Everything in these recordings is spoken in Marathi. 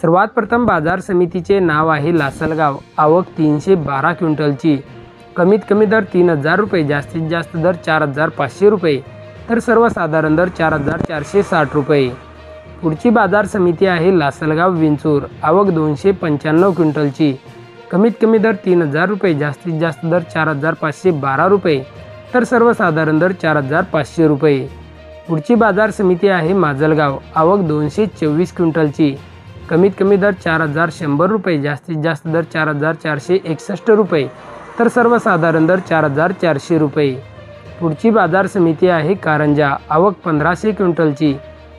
सर्वात प्रथम बाजार समितीचे नाव आहे लासलगाव. आवक तीनशे बारा क्विंटलची. कमीत कमी दर तीन हजार रुपये जास्तीत जास्त दर चार हजार पाचशे रुपये तर सर्वसाधारण दर चार हजार चारशे साठ रुपये. पुढची बाजार समिती आहे लासलगाव विंचूर. आवक दोनशे पंच्याण्णव क्विंटलची. कमीत कमी दर तीन हजार रुपये जास्तीत जास्त दर चार हजार पाचशे बारा रुपये तर सर्वसाधारण दर चार हजार पाचशे रुपये. पुढची बाजार समिती आहे माजलगाव. आवक दोनशे चोवीस क्विंटलची. कमीत कमी दर चार हजार शंभर रुपये जास्तीत जास्त दर चार हजार चारशे एकसष्ट रुपये तर सर्वसाधारण दर चार हजार चारशे रुपये. पुढची बाजार समिती आहे कारंजा आवक पंधराशे क्विंटलची.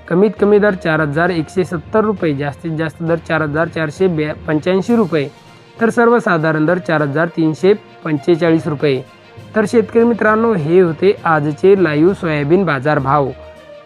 कमीत कमी दर चार हजार एकशे सत्तर रुपये जास्तीत जास्त दर चार हजार चारशे ब्या पंच्याऐंशी रुपये तर सर्वसाधारण दर चार हजार तीनशे पंचेचाळीस रुपये. तर शेतकरी मित्रांनो हे होते आजचे लाईव्ह सोयाबीन बाजार भाव